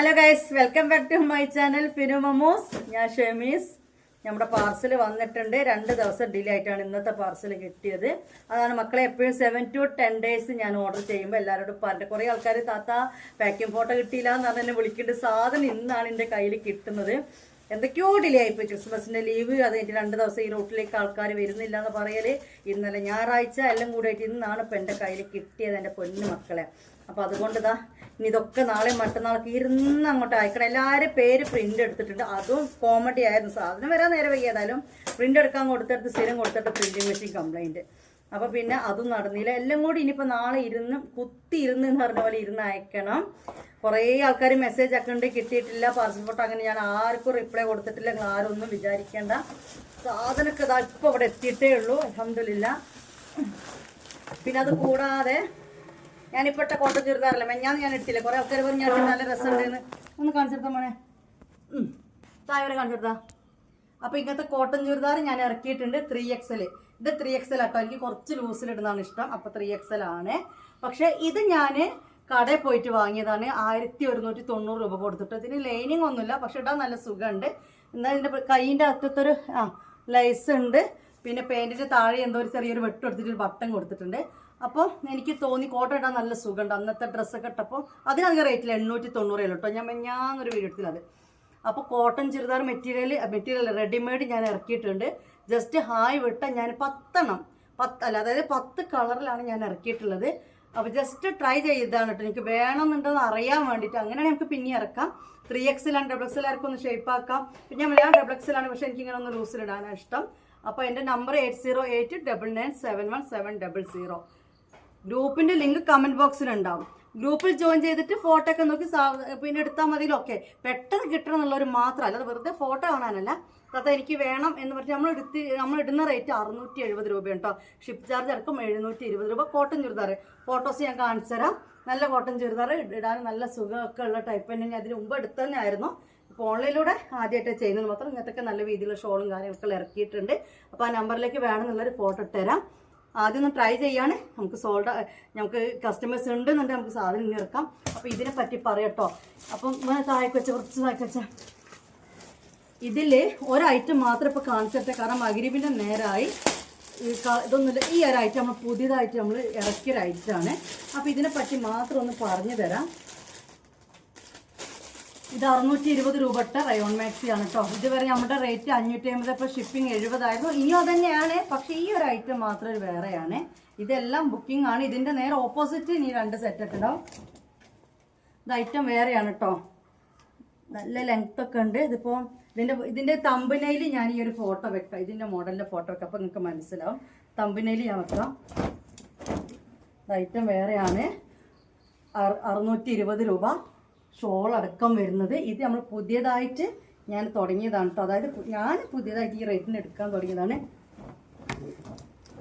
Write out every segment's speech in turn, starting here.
Hello guys welcome back to my channel Finu മമോസ് ഞാൻ ഷെമീസ്. നമ്മുടെ പാർസൽ വന്നിട്ടുണ്ട്. രണ്ട് ദിവസം ഡിലേ ആയിട്ടാണ് ഇന്നത്തെ പാർസൽ കിട്ടിയത്. അതാണ് മക്കളെ എപ്പോഴും സെവൻ ടു ടെൻ ഡേയ്സ് ഞാൻ ഓർഡർ ചെയ്യുമ്പോൾ എല്ലാവരോടും പറഞ്ഞിട്ട് കുറേ ആൾക്കാർ താത്ത പാക്കിംഗ് ഫോട്ടോ കിട്ടിയില്ല എന്ന് പറഞ്ഞ് എന്നെ വിളിക്കേണ്ട സാധനം ഇന്നാണ് എന്റെ കയ്യിൽ കിട്ടുന്നത്. എന്തൊക്കെയോ ഡിലേ ആയിപ്പോയി ക്രിസ്മസിന്റെ ലീവ് അത് കഴിഞ്ഞ് രണ്ട് ദിവസം ഈ റൂട്ടിലേക്ക് ആൾക്കാർ വരുന്നില്ല എന്ന് പറയൽ. ഇന്നലെ ഞായറാഴ്ച എല്ലാം കൂടിയായിട്ട് ഇന്നാണ് ഇപ്പം എന്റെ കയ്യിൽ കിട്ടിയത് എന്റെ പൊന്നു മക്കളെ. അപ്പോൾ അതുകൊണ്ട് ഇതാ ഇനി ഇതൊക്കെ നാളെ മറ്റന്നാൾക്ക് ഇരുന്ന് അങ്ങോട്ട് അയക്കണം. എല്ലാവരും പേര് പ്രിന്റ് എടുത്തിട്ടുണ്ട്. അതും കോമഡി ആയിരുന്നു. സാധനം വരാൻ നേരെ വൈകിയതായാലും പ്രിന്റ് എടുക്കാൻ കൊടുത്തെടുത്ത് സ്ഥിരം കൊടുത്തിട്ട് പ്രിന്റിംഗ് മെഷീൻ കംപ്ലൈന്റ് അപ്പോൾ പിന്നെ അതും നടന്നില്ല. എല്ലാം കൂടി ഇനിയിപ്പോ നാളെ ഇരുന്ന് കുത്തി ഇരുന്ന് എന്ന് പറഞ്ഞ പോലെ ഇരുന്ന് അയക്കണം. കുറേ ആൾക്കാർ മെസ്സേജ് ഒക്കെ ഉണ്ട് കിട്ടിയിട്ടില്ല. പാർസൽ ഫോട്ടോ അങ്ങനെ ഞാൻ ആർക്കും റിപ്ലൈ കൊടുത്തിട്ടില്ല. നിങ്ങൾ ആരും ഒന്നും വിചാരിക്കേണ്ട. സാധനമൊക്കെ ഇതാ ഇപ്പൊ ഇവിടെ എത്തിയിട്ടേ ഉള്ളൂ. അലഹമില്ല പിന്നെ അത് കൂടാതെ ഞാനിപ്പോട്ടെ കോട്ട ചുരിദാറല്ല? മെഞ്ഞാന്ന് ഞാൻ ഇട്ടില്ല. കുറേ ആൾക്കാർ പറഞ്ഞു ഞാൻ നല്ല രസമുണ്ടെന്ന്. ഒന്ന് കാണിച്ചെടുത്താ മോനെ. താഴെ കാണിച്ചെടുത്താ അപ്പൊ ഇങ്ങനത്തെ കോട്ടൺ ചുരിദാർ ഞാൻ ഇറക്കിയിട്ടുണ്ട്. ത്രീ എക്സൽ ഇത് ത്രീ എക്സൽ ആട്ടോ. എനിക്ക് കുറച്ച് ലൂസിലിടുന്നതാണ് ഇഷ്ടം. അപ്പൊ ത്രീ എക്സൽ ആണ്. പക്ഷെ ഇത് ഞാൻ കടയിൽ പോയിട്ട് വാങ്ങിയതാണ്. ആയിരത്തി ഒരുന്നൂറ്റി തൊണ്ണൂറ് രൂപ കൊടുത്തിട്ട്. ഇതിന് ലൈനിങ് ഒന്നുമില്ല. പക്ഷെ ഇടാൻ നല്ല സുഖമുണ്ട്. എന്നാൽ ഇതിന്റെ കൈയിന്റെ അറ്റത്തൊരു ആ ലൈസ് ഉണ്ട്. പിന്നെ പാന്റിന്റെ താഴെ എന്തോ ഒരു ചെറിയൊരു വെട്ട് കൊടുത്തിട്ട് ഒരു ബട്ടൺ കൊടുത്തിട്ടുണ്ട്. അപ്പോൾ എനിക്ക് തോന്നി കോട്ടൺ ഇടാൻ നല്ല സുഖമുണ്ട്. അന്നത്തെ ഡ്രസ്സൊക്കെ ഇട്ടപ്പോൾ അതിനധികം റേറ്റിൽ എണ്ണൂറ്റി തൊണ്ണൂറ് കേട്ടോ ഞാൻ ഞാനൊരു വീഡിയോ എടുത്തില്ല അപ്പോൾ cotton churidar material material readymade ഞാൻ ഇറക്കിയിട്ടുണ്ട്. ജസ്റ്റ് ഹായ് വിട്ട ഞാൻ പത്തെണ്ണം. പത്ത് അല്ല അതായത് പത്ത് കളറിലാണ് ഞാൻ ഇറക്കിയിട്ടുള്ളത്. അപ്പോൾ ജസ്റ്റ് ട്രൈ ചെയ്താണ് കേട്ടോ. എനിക്ക് വേണമെന്നുണ്ടെന്ന് അറിയാൻ വേണ്ടിയിട്ട് അങ്ങനെയാണ് നമുക്ക് പിന്നെ ഇറക്കാം. ത്രീ എക്സിലാണ് ഡബിൾ എക്സിലായിരിക്കും ഒന്ന് ഷേപ്പ് ആക്കാം. പിന്നെ ഞാൻ ഡബിൾ എക്സിലാണ് പക്ഷേ എനിക്ക് ഇങ്ങനെ ഒന്ന് ലൂസിലിടാനാണ് ഇഷ്ടം. അപ്പോൾ എന്റെ number eight zero eight double nine seven one seven double zero ഗ്രൂപ്പിന്റെ ലിങ്ക് കമന്റ് ബോക്സിൽ ഉണ്ടാവും. ഗ്രൂപ്പിൽ ജോയിൻ ചെയ്തിട്ട് ഫോട്ടോ ഒക്കെ നോക്കി പിന്നെ എടുത്താൽ മതിയല്ലോ. ഓക്കെ പെട്ടെന്ന് കിട്ടണം എന്നുള്ളവർ മാത്രം അല്ലാതെ വെറുതെ ഫോട്ടോ കാണാനല്ല. അത് എനിക്ക് വേണം എന്ന് പറഞ്ഞ് നമ്മൾ എടുത്ത് നമ്മൾ ഇടുന്ന റേറ്റ് അറുന്നൂറ്റി എഴുപത് രൂപയാണ് കേട്ടോ ഷിപ്പ് ചാർജ് അടക്കം എഴുന്നൂറ്റി ഇരുപത് രൂപ. കോട്ടൺ ചുരിദാർ ഫോട്ടോസ് ഞാൻ കാണിച്ചു തരാം. നല്ല കോട്ടൺ ചുരിദാർ ഇടാൻ നല്ല സുഖമൊക്കെ ഉള്ള ടൈപ്പ് തന്നെ. ഞാൻ അതിന് മുമ്പ് എടുത്തു അപ്പോൾ ഓൺലൈനിലൂടെ ആദ്യമായിട്ട് ചെയ്യുന്നത്. മാത്രം ഇങ്ങനത്തെ നല്ല രീതിയിലുള്ള ഷോളും കാര്യങ്ങളൊക്കെ ഇറക്കിയിട്ടുണ്ട്. അപ്പോൾ ആ നമ്പറിലേക്ക് വേണമെന്നുള്ളൊരു ഫോട്ടോ ഇട്ടുതരാം ആദ്യം ഒന്ന് ട്രൈ ചെയ്യാണ്. നമുക്ക് സോൾഡ് നമുക്ക് കസ്റ്റമേഴ്സ് ഉണ്ടെന്നുണ്ടെങ്കിൽ നമുക്ക് സാധനം ഇനി ഇറക്കാം. അപ്പോൾ ഇതിനെ പറ്റി പറയട്ടോ. അപ്പം ഇങ്ങനെ താഴേക്ക് വെച്ച കുറച്ച് താഴേക്ക് വെച്ച. ഇതിൽ ഒരൈറ്റം മാത്രം ഇപ്പോൾ കാണിച്ചിട്ട് കാരണം ഈ ക- ഇതൊന്നുമില്ല. ഈ ഒരു ഐറ്റം നമ്മൾ പുതിയതായിട്ട് നമ്മൾ ഇറക്കിയ ഒരു ഐറ്റമാണ് അപ്പോൾ ഇതിനെ പറ്റി മാത്രം ഒന്ന് പറഞ്ഞു തരാം ഇത് അറുന്നൂറ്റി ഇരുപത് രൂപയുടെ റയോൺ മാക്സി ആണ് കേട്ടോ ഇതുവരെ നമ്മുടെ റേറ്റ് അഞ്ഞൂറ്റി അമ്പത് ഇപ്പോൾ ഷിപ്പിംഗ് എഴുപതായിരുന്നു. ഇനിയും തന്നെയാണ് പക്ഷേ ഈ ഒരു ഐറ്റം മാത്രം ഒരു വേറെയാണ്. ഇതെല്ലാം ബുക്കിംഗ് ആണ്. ഇതിന്റെ നേരെ ഓപ്പോസിറ്റ് ഇനി രണ്ട് സെറ്റ് ഇട്ടുണ്ടാവും ഇത് ഐറ്റം വേറെയാണ് കേട്ടോ നല്ല ലെങ്ത് ഒക്കെ ഉണ്ട്. ഇതിപ്പോൾ ഇതിന്റെ ഇതിന്റെ തമ്പിനയിൽ ഞാൻ ഈ ഒരു ഫോട്ടോ വെക്കാം. ഇതിന്റെ മോഡലിന്റെ ഫോട്ടോ വെക്കാം. അപ്പോൾ നിങ്ങൾക്ക് മനസ്സിലാവും. തമ്പിനയിൽ ഞാൻ വെക്കാം. ഐറ്റം വേറെയാണ്. അറു- അറുന്നൂറ്റി ഇരുപത് രൂപ. ഷോൾ അടക്കം വരുന്നത് ഇത് നമ്മൾ പുതിയതായിട്ട് ഞാൻ തുടങ്ങിയതാണ് കേട്ടോ അതായത് ഞാൻ പുതിയതായിട്ട് ഈ റേറ്റിന് എടുക്കാൻ തുടങ്ങിയതാണ്.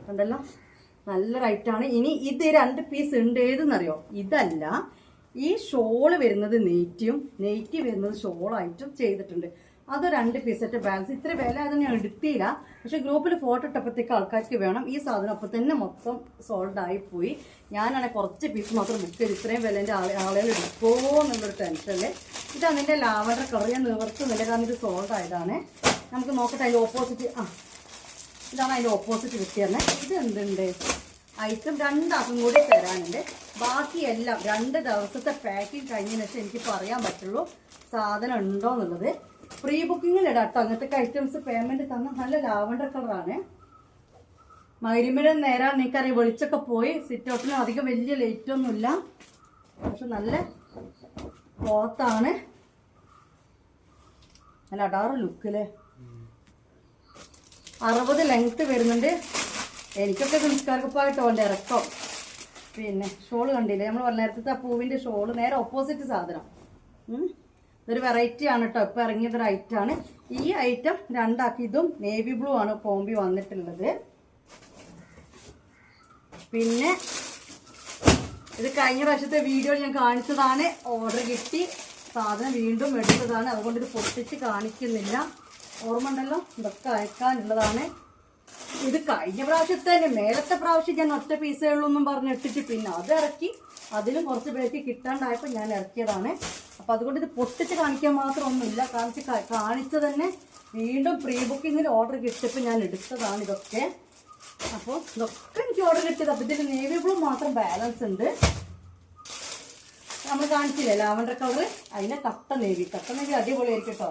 കണ്ടല്ലോ? നല്ല റൈറ്റാണ്. ഇനി ഇത് രണ്ട് പീസ് ഉണ്ട്. ഏതെന്നറിയോ? ഇതല്ല. ഈ ഷോൾ വരുന്നത് നെയ്റ്റിയും നെയ്റ്റി വരുന്നത് ഷോളായിട്ടും ചെയ്തിട്ടുണ്ട്. അത് രണ്ട് പീസറ്റ് ബാലൻസ് ഇത്ര വില അത് ഞാൻ എടുത്തില്ല പക്ഷെ ഗ്രൂപ്പിൽ ഫോട്ടോ ഇട്ടപ്പോഴത്തേക്ക് ആൾക്കാർക്ക് വേണം. ഈ സാധനം അപ്പോൾ തന്നെ മൊത്തം സോൾഡ് ആയിപ്പോയി പോയി. ഞാനാണെങ്കിൽ കുറച്ച് പീസ് മാത്രം ബുക്ക് ചെയ്ത് ഇത്രയും വിലേന്റെ ആളെ ആളുകൾ എടുക്കുമോ എന്നുള്ളൊരു ടെൻഷനിൽ ഇത് അതിന്റെ ലാവണ്ടർ കളർ ഞാൻ നിവർത്തുന്നില്ല കാരണം ഇത് സോൾഡ് ആയതാണ്. നമുക്ക് നോക്കട്ടെ അതിന്റെ ഓപ്പോസിറ്റ് ആ ഇതാണ് അതിന്റെ ഓപ്പോസിറ്റ് കിട്ടിയത് ഇത് എന്തുണ്ട്? ഐറ്റം രണ്ടാക്കും കൂടി തരാനുണ്ട്. ബാക്കിയെല്ലാം രണ്ട് ദിവസത്തെ പാക്കിംഗ് കഴിഞ്ഞതിന് ശേഷം എനിക്ക് പറയാൻ പറ്റുള്ളൂ സാധനം ഉണ്ടോ എന്നുള്ളത്. പ്രീ ബുക്കിങ്ങിൽ ഇടാട്ടോ. അങ്ങനത്തെ ഐറ്റംസ് പേയ്മെന്റ് തന്ന നല്ല ലാവണ്ടർ കളറാണ് മകരിമിടെ നേരം നിനക്കറിയാം വെളിച്ചൊക്കെ പോയി. സിറ്റ് ഔട്ടിന് അധികം വലിയ ലൈറ്റ് ഒന്നുമില്ല പക്ഷെ നല്ല ക്ലോത്താണ് നല്ല അടാറ് ലുക്കില്ലേ അറുപത് ലെങ്ത് വരുന്നുണ്ട്. എനിക്കൊക്കെ സംസ്കാരപ്പായിട്ട് എന്റെ ഇറക്കം. പിന്നെ ഷോൾ കണ്ടില്ലേ? നമ്മൾ നേരത്തെ ആ പൂവിന്റെ ഷോൾ നേരെ ഓപ്പോസിറ്റ് സാധനം. ഇതൊരു വെറൈറ്റി ആണ് കേട്ടോ ഇപ്പൊ ഇറങ്ങിയത് ഐറ്റാണ് ഈ ഐറ്റം രണ്ടാക്കി ഇതും നേവി ബ്ലൂ ആണ് കോമ്പി വന്നിട്ടുള്ളത്. പിന്നെ ഇത് കഴിഞ്ഞ പ്രാവശ്യത്തെ വീഡിയോയിൽ ഞാൻ കാണിച്ചതാണ്. ഓർഡർ കിട്ടി. സാധനം വീണ്ടും എടുത്തതാണ്. അതുകൊണ്ട് ഇത് പൊട്ടിച്ച് കാണിക്കുന്നില്ല. ഓർമ്മ ഉണ്ടല്ലോ? ഇതൊക്കെ അയക്കാനുള്ളതാണ്. ഇത് കഴിഞ്ഞ പ്രാവശ്യത്തെ മേലത്തെ പ്രാവശ്യം ഞാൻ ഒറ്റ പീസേ ഉള്ളൂ എന്നും പറഞ്ഞ് പിന്നെ അത് ഇറക്കി. അതിലും കുറച്ച് പേർക്ക് കിട്ടാണ്ടായപ്പോൾ ഞാൻ ഇറക്കിയതാണ്. അപ്പോൾ അതുകൊണ്ട് ഇത് പൊട്ടിച്ച് കാണിക്കാൻ മാത്രം ഒന്നുമില്ല കാണിച്ച് കാണിച്ച് തന്നെ വീണ്ടും പ്രീ ബുക്കിങ്ങിൽ ഓർഡർ കിട്ടിയപ്പോൾ ഞാൻ എടുത്തതാണ് ഇതൊക്കെ. അപ്പോൾ ഇതൊക്കെ എനിക്ക് ഓർഡർ കിട്ടിയത്. അപ്പോൾ ഇതിൽ നേവി ബ്ലൂ മാത്രം ബാലൻസ് ഉണ്ട്. നമ്മൾ കാണിച്ചില്ലേ? ലാവണ്ടർ കളർ അതിനെ കട്ട നേവി കട്ട നേവി അടിപൊളിയായിരിക്കും കേട്ടോ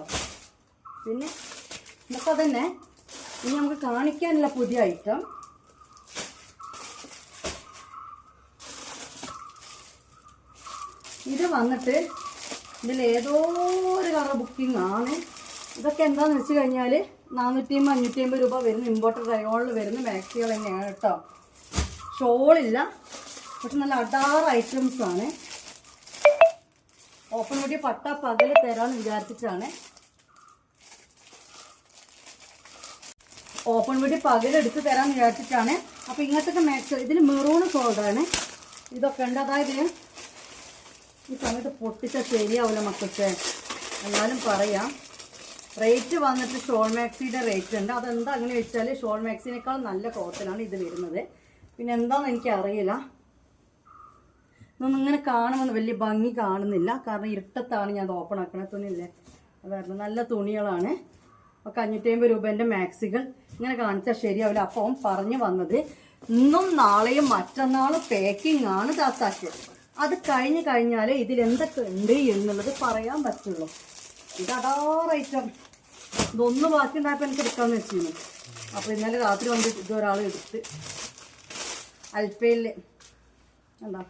പിന്നെ ഇതൊക്കെ തന്നെ ഇനി നമുക്ക് കാണിക്കാനുള്ള പുതിയ ഐറ്റം ഇത് വന്നിട്ട് ഇതിൽ ഏതോ ഒരു കളർ ബുക്കിംഗ് ആണ്. ഇതൊക്കെ എന്താന്ന് വെച്ച് കഴിഞ്ഞാൽ നാനൂറ്റി അമ്പത് അഞ്ഞൂറ്റി അമ്പത് രൂപ വരുന്ന ഇമ്പോർട്ടഡ് റയോണിൽ വരുന്ന മാക്സികൾ തന്നെയാണ് കേട്ടോ. ഷോളില്ല. പക്ഷെ നല്ല അടാറ് ഐറ്റംസ് ആണ്. ഓപ്പൺ വീഡിയോ പട്ട പകൽ തരാമെന്ന് വിചാരിച്ചിട്ടാണ്. ഓപ്പൺ വേണ്ടി പകൽ എടുത്ത് തരാമെന്ന് വിചാരിച്ചിട്ടാണ്. അപ്പോൾ ഇങ്ങനത്തെ മാക്സ് ഇതിൽ മെറൂൺ ഷോൾഡറാണ് ഇതൊക്കെ ഉണ്ട്. അതായത് ഈ സമയത്ത് പൊട്ടിച്ചാൽ ശരിയാവില്ല മക്കൾക്ക്. എന്നാലും പറയാം. റേറ്റ് വന്നിട്ട് ഷോൾ മാക്സിയുടെ റേറ്റ് ഉണ്ട്. അതെന്താ അങ്ങനെ വെച്ചാൽ ഷോൾ മാക്സിനേക്കാൾ നല്ല കോട്ടനാണ് ഇത് വരുന്നത്. പിന്നെ എന്താണെന്ന് എനിക്ക് അറിയില്ല ഇതൊന്നും ഇങ്ങനെ കാണുമെന്ന് വലിയ ഭംഗി കാണുന്നില്ല. കാരണം ഇരുട്ടത്താണ് ഞാൻ ഓപ്പൺ ആക്കണ. തുണിയില്ലേ? അതായിരുന്നു. നല്ല തുണികളാണ്. ഒക്കെ അഞ്ഞൂറ്റമ്പത് രൂപേന്റെ മാക്സികൾ. ഇങ്ങനെ കാണിച്ചാൽ ശരിയാവില്ല. അപ്പം പറഞ്ഞു വന്നത് ഇന്നും നാളെയും മറ്റന്നാളും പാക്കിംഗ് ആണ് താത്താക്ക്. അത് കഴിഞ്ഞ് കഴിഞ്ഞാൽ ഇതിൽ എന്തൊക്കെ ഉണ്ട് എന്നുള്ളത് പറയാൻ പറ്റുള്ളൂ. ഇത് അടാറ് ഐറ്റം ഇതൊന്ന് ബാക്കി ഉണ്ടായപ്പോൾ എനിക്ക് എടുക്കാമെന്ന് വെച്ചിരുന്നു. അപ്പോൾ ഇന്നലെ രാത്രി വന്നിട്ട് ഇതൊരാൾ എടുത്ത് അൽപ്പയിൽ എന്താ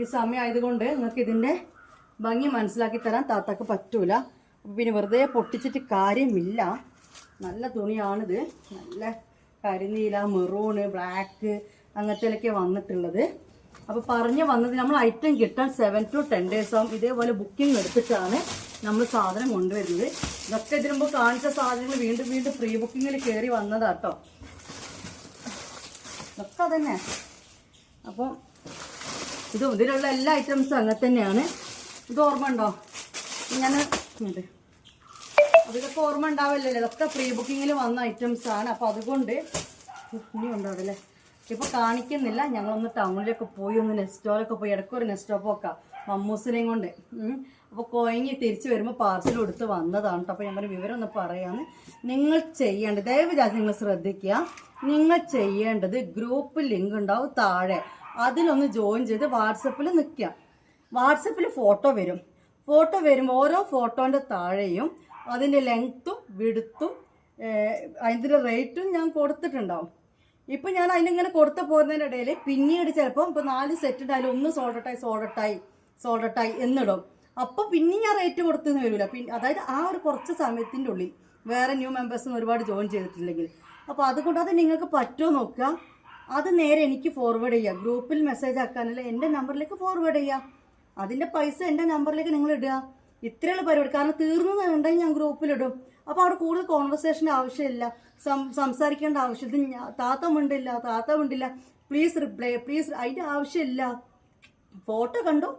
ഈ സമയം ആയതുകൊണ്ട് നിങ്ങൾക്ക് ഇതിന്റെ ഭംഗി മനസ്സിലാക്കി തരാൻ താത്താക്ക് പറ്റൂല. പിന്നെ വെറുതെ പൊട്ടിച്ചിട്ട് കാര്യമില്ല. നല്ല തുണിയാണിത്. നല്ല കരിനീല മെറൂണ് ബ്ലാക്ക് അങ്ങനത്തെ വന്നിട്ടുള്ളത്. അപ്പോൾ പറഞ്ഞു വന്നത് നമ്മൾ ഐറ്റം കിട്ടാൻ സെവൻ ടു ടെൻ ഡേയ്സ് ആവും. ഇതേപോലെ ബുക്കിംഗ് എടുത്തിട്ടാണ് നമ്മൾ സാധനം കൊണ്ടുവരുന്നത്. ഇതൊക്കെ ഇതിനു മുമ്പ് കാണിച്ച സാധനങ്ങൾ വീണ്ടും വീണ്ടും പ്രീ ബുക്കിങ്ങിൽ കയറി വന്നതാട്ടോ ഇതൊക്കെ അതന്നെ. അപ്പം ഇത് ഇതിലുള്ള എല്ലാ ഐറ്റംസും അങ്ങനെ തന്നെയാണ്. ഇത് ഓർമ്മ ഉണ്ടോ? ഞാൻ അതിലൊക്കെ ഓർമ്മ ഉണ്ടാവില്ലല്ലോ ഇതൊക്കെ പ്രീ ബുക്കിങ്ങിൽ വന്ന ഐറ്റംസ് ആണ്. അപ്പൊ അതുകൊണ്ട് ഇനി ഉണ്ടാവില്ലേ. ഇപ്പൊ കാണിക്കുന്നില്ല. ഞങ്ങളൊന്ന് ടൗണിലൊക്കെ പോയി ഒന്ന് നെസ്റ്റോലൊക്കെ പോയി ഇടയ്ക്ക് ഒരു നെസ്റ്റോപ്പ് ഒക്കെ മമ്മൂസിനെയും കൊണ്ട്. ഉം. അപ്പൊ കോയങ്ങി തിരിച്ചു വരുമ്പോൾ പാർസൽ കൊടുത്ത് വന്നതാണ് അപ്പൊ ഞാൻ പറഞ്ഞ വിവരം ഒന്ന് പറയാന്ന്. നിങ്ങൾ ചെയ്യേണ്ടത് ദയവുചാതി നിങ്ങൾ ശ്രദ്ധിക്കുക. നിങ്ങൾ ചെയ്യേണ്ടത് ഗ്രൂപ്പ് ലിങ്ക് ഉണ്ടാവും താഴെ. അതിലൊന്ന് ജോയിൻ ചെയ്ത് വാട്സപ്പിൽ നിൽക്കുക. വാട്സപ്പിൽ ഫോട്ടോ വരും. ഫോട്ടോ വരുമ്പോൾ ഓരോ ഫോട്ടോന്റെ താഴെയും അതിന്റെ ലെങ്ത്തും വിടുത്തും അതിന്റെ റേറ്റും ഞാൻ കൊടുത്തിട്ടുണ്ടാവും. ഇപ്പം ഞാൻ അതിനിങ്ങനെ കൊടുത്തു പോകുന്നതിന്റെ ഇടയിൽ പിന്നീട് ചിലപ്പോൾ ഇപ്പോൾ നാല് സെറ്റ് ഉണ്ടായാലും ഒന്ന് സോൾഡട്ടായി സോൾഡട്ടായി സോൾഡട്ടായി എന്നിടും. അപ്പോൾ പിന്നെ ഞാൻ റേറ്റ് കൊടുത്തെന്ന് വരില്ല പിന്നെ അതായത് ആ ഒരു കുറച്ച് സമയത്തിന്റെ ഉള്ളിൽ വേറെ ന്യൂ മെമ്പേഴ്സ് ഒരുപാട് ജോയിൻ ചെയ്തിട്ടില്ലെങ്കിൽ. അപ്പോൾ അതുകൊണ്ട് അത് നിങ്ങൾക്ക് പറ്റുമോ നോക്കുക. അത് നേരെ എനിക്ക് ഫോർവേഡ് ചെയ്യുക ഗ്രൂപ്പിൽ മെസ്സേജ് ആക്കാനല്ല എന്റെ നമ്പറിലേക്ക് ഫോർവേഡ് ചെയ്യുക അതിന്റെ പൈസ എന്റെ നമ്പറിലേക്ക് നിങ്ങൾ ഇടുക. ഇത്രയുള്ള പരിപാടി. കാരണം തീർന്നതുണ്ടെങ്കിൽ ഞാൻ ഗ്രൂപ്പിലിടും അപ്പോൾ അവിടെ കൂടുതൽ കോൺവെർസേഷന്റെ ആവശ്യമില്ല. സംസാരിക്കേണ്ട ആവശ്യം ഇത് ഞാ- താത്ത മിണ്ടില്ല താത്ത മിണ്ടില്ല. പ്ലീസ് റിപ്ലൈ പ്ലീസ് അതിന്റെ ആവശ്യമില്ല. ഫോട്ടോ കണ്ടു.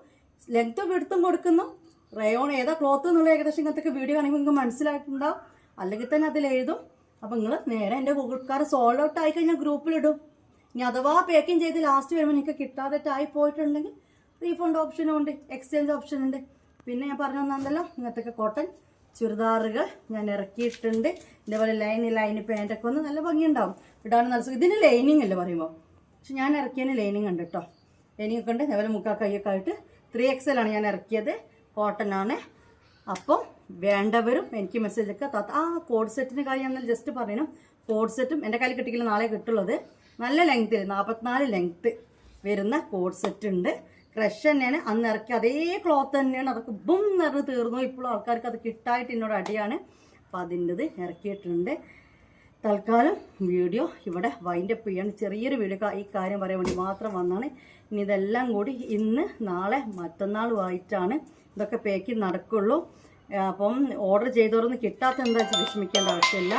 ലെങ്ത്തും എടുത്തും കൊടുക്കുന്നു. റയോൺ ഏതാ ക്ലോത്ത് എന്നുള്ള ഏകദേശം ഇങ്ങനത്തെ വീഡിയോ കാണുമ്പോൾ നിങ്ങൾക്ക് മനസ്സിലായിട്ടുണ്ടാവും. അല്ലെങ്കിൽ തന്നെ അതിൽ എഴുതും. അപ്പം നിങ്ങൾ നേരെ എന്റെ ഗൂഗിൾക്കാർ സോൾഡ് ഔട്ട് ആയി കഴിഞ്ഞാൽ ഗ്രൂപ്പിലിടും ഇനി അഥവാ പാക്കിംഗ് ചെയ്ത് ലാസ്റ്റ് വരുമ്പോൾ നിങ്ങൾക്ക് കിട്ടാതെ ആയി പോയിട്ടുണ്ടെങ്കിൽ റീഫണ്ട് ഓപ്ഷനും ഉണ്ട് എക്സ്ചേഞ്ച് ഓപ്ഷൻ ഉണ്ട്. പിന്നെ ഞാൻ പറഞ്ഞു തന്നല്ലോ ഇങ്ങനത്തെ കോട്ടൺ ചുരിദാറുകൾ ഞാൻ ഇറക്കിയിട്ടുണ്ട്. ഇതേപോലെ ലൈനി ലൈനി പാന്റൊക്കെ ഒന്ന് നല്ല ഭംഗിയുണ്ടാവും. ഇടാൻ നല്ല സുഖം. ഇതിന് ലൈനിങ് അല്ലേ പറയുമ്പോൾ പക്ഷെ ഞാൻ ഇറക്കിയതിന് ലൈനിങ് ഉണ്ട് കേട്ടോ ലൈനിങ് ഒക്കെ ഉണ്ട്. അതേപോലെ മുക്കാൽ കൈയൊക്കെ ആയിട്ട് ത്രീ എക്സൽ ആണ് ഞാൻ ഇറക്കിയത്. കോട്ടൺ ആണ്. അപ്പം വേണ്ടവരും എനിക്ക് മെസ്സേജ് ഒക്കെ ആ കോഡ് സെറ്റിന്റെ കാര്യം ഞാൻ ജസ്റ്റ് പറയണം കോഡ് സെറ്റും എന്റെ കയ്യിൽ കിട്ടിക്കില്ല നാളെ കിട്ടുള്ളത്. നല്ല ലെങ്ത്തിൽ നാൽപ്പത്തിനാല് ലെങ്ത്ത് വരുന്ന കോഡ് സെറ്റ് ഉണ്ട്. ക്രഷ് തന്നെയാണ്. അന്ന് ഇറക്കി അതേ ക്ലോത്ത് തന്നെയാണ്. അതൊക്കെ ബും നിറഞ്ഞ് തീർന്നു. ഇപ്പോഴും ആൾക്കാർക്ക് അത് കിട്ടായിട്ട് എന്നോട് അടിയാണ്. അപ്പം അതിന്റെത് ഇറക്കിയിട്ടുണ്ട്. തൽക്കാലം വീഡിയോ ഇവിടെ വൈൻഡ് അപ്പ് ചെയ്യാണ്. ചെറിയൊരു വീഡിയോ ഈ കാര്യം പറയാൻ വേണ്ടി മാത്രം വന്നാണ് ഇനി ഇതെല്ലാം കൂടി ഇന്ന് നാളെ മറ്റന്നാളുമായിട്ടാണ് ഇതൊക്കെ പാക്കിങ് നടക്കുള്ളൂ. അപ്പം ഓർഡർ ചെയ്തോർന്ന് കിട്ടാത്ത എന്താ വിഷമിക്കേണ്ട ആവശ്യമില്ല.